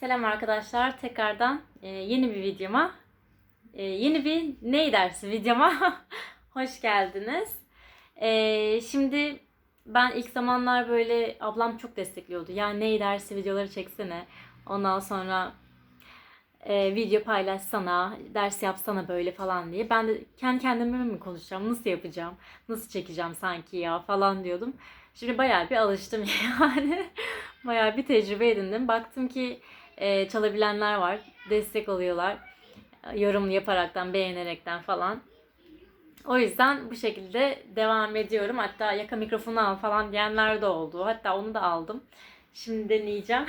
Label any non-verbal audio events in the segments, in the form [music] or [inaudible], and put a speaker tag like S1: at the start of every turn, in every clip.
S1: Selam arkadaşlar. Tekrardan e, yeni bir videoma, e, yeni bir ney dersi videoma [laughs] hoş geldiniz. E, şimdi ben ilk zamanlar böyle ablam çok destekliyordu. Ya ney dersi videoları çeksene. Ondan sonra e, video paylaşsana, ders yapsana böyle falan diye. Ben de kendi kendime mi konuşacağım, nasıl yapacağım, nasıl çekeceğim sanki ya falan diyordum. Şimdi bayağı bir alıştım [laughs] yani. bayağı bir tecrübe edindim. Baktım ki e, çalabilenler var. Destek oluyorlar. Yorum yaparaktan, beğenerekten falan. O yüzden bu şekilde devam ediyorum. Hatta yaka mikrofonu al falan diyenler de oldu. Hatta onu da aldım. Şimdi deneyeceğim.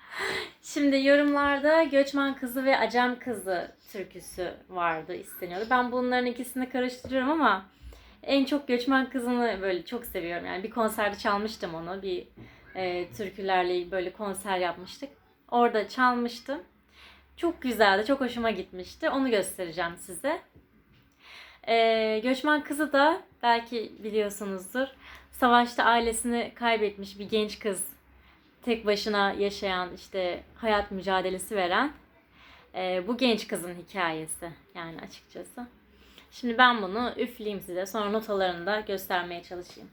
S1: [laughs] Şimdi yorumlarda Göçmen Kızı ve Acem Kızı türküsü vardı isteniyordu. Ben bunların ikisini karıştırıyorum ama en çok Göçmen Kızı'nı böyle çok seviyorum. Yani bir konserde çalmıştım onu. Bir e, türkülerle böyle konser yapmıştık. Orada çalmıştım. Çok güzeldi, çok hoşuma gitmişti. Onu göstereceğim size. E, Göçmen Kızı da belki biliyorsunuzdur. Savaşta ailesini kaybetmiş bir genç kız. Tek başına yaşayan, işte hayat mücadelesi veren e, bu genç kızın hikayesi yani açıkçası. Şimdi ben bunu üfleyeyim size. Sonra notalarını da göstermeye çalışayım.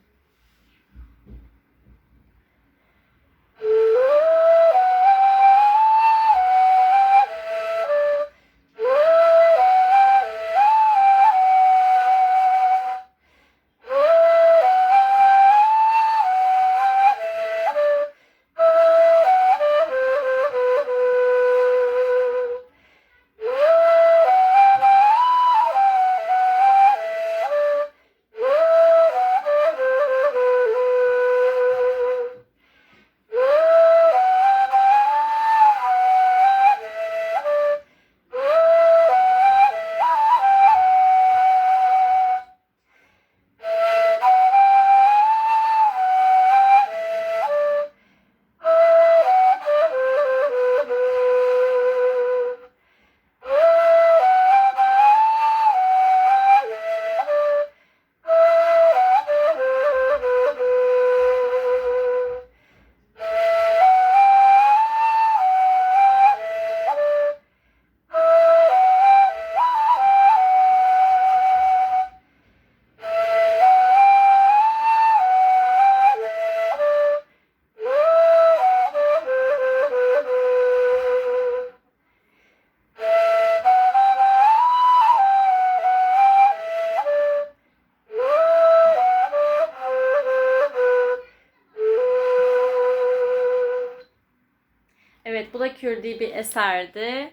S1: Evet bu da Kürdi bir eserdi.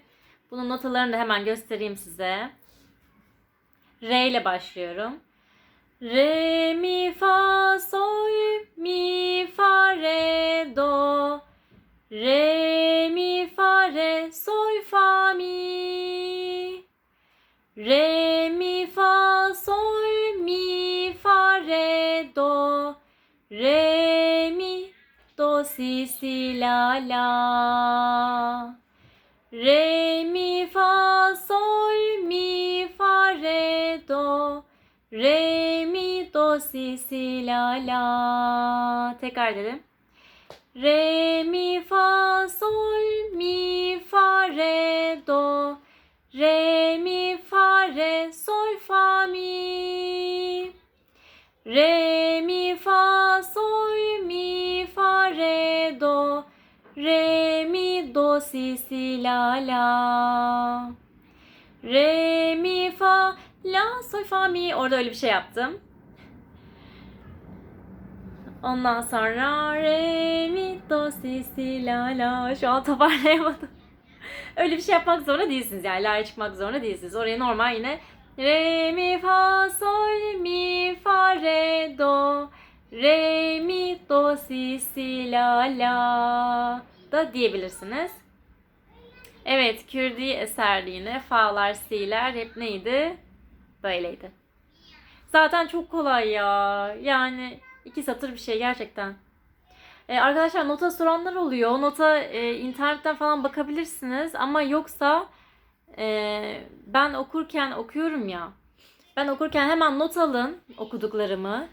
S1: Bunun notalarını da hemen göstereyim size. R ile başlıyorum. Re mi fa sol mi fa re do. Re mi fa re sol fa mi. Re mi fa sol mi fa re do. Re si si la la. Re mi fa sol mi fa re do. Re mi do si si la la. Tekrar edelim. Re mi fa sol mi fa re do. Re mi fa re sol fa mi. Re mi fa Re mi do si si la la. Re mi fa la sol fa mi. Orada öyle bir şey yaptım. Ondan sonra re mi do si si la la. Şu an toparlayamadım. öyle bir şey yapmak zorunda değilsiniz yani. La'ya çıkmak zorunda değilsiniz. Oraya normal yine Re mi fa sol mi fa re do Re mi do si si la la da diyebilirsiniz. Evet, Kürdi eserdi yine. Fa'lar, si'ler hep neydi? Böyleydi. Zaten çok kolay ya. Yani iki satır bir şey gerçekten. Ee, arkadaşlar nota soranlar oluyor. Nota e, internetten falan bakabilirsiniz. Ama yoksa e, ben okurken okuyorum ya. Ben okurken hemen not alın okuduklarımı.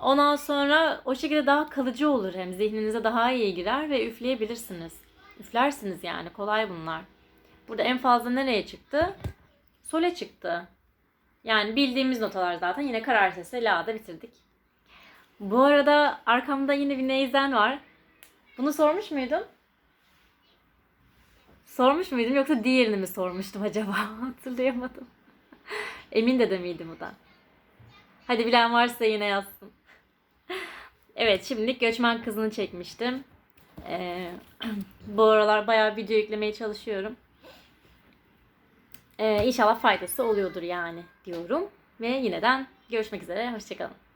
S1: Ondan sonra o şekilde daha kalıcı olur hem zihninize daha iyi girer ve üfleyebilirsiniz. üflersiniz yani. Kolay bunlar. Burada en fazla nereye çıktı? Sole çıktı. Yani bildiğimiz notalar zaten. Yine karar sesi la'da bitirdik. Bu arada arkamda yine bir neyzen var. Bunu sormuş muydum? Sormuş muydum yoksa diğerini mi sormuştum acaba? [laughs] Hatırlayamadım. Emin de miydim o da? Hadi bilen varsa yine yazsın. Evet şimdilik göçmen kızını çekmiştim. Ee, [clears throat] bu aralar bayağı video yüklemeye çalışıyorum. Ee, inşallah faydası oluyordur yani diyorum. Ve yineden görüşmek üzere. Hoşçakalın.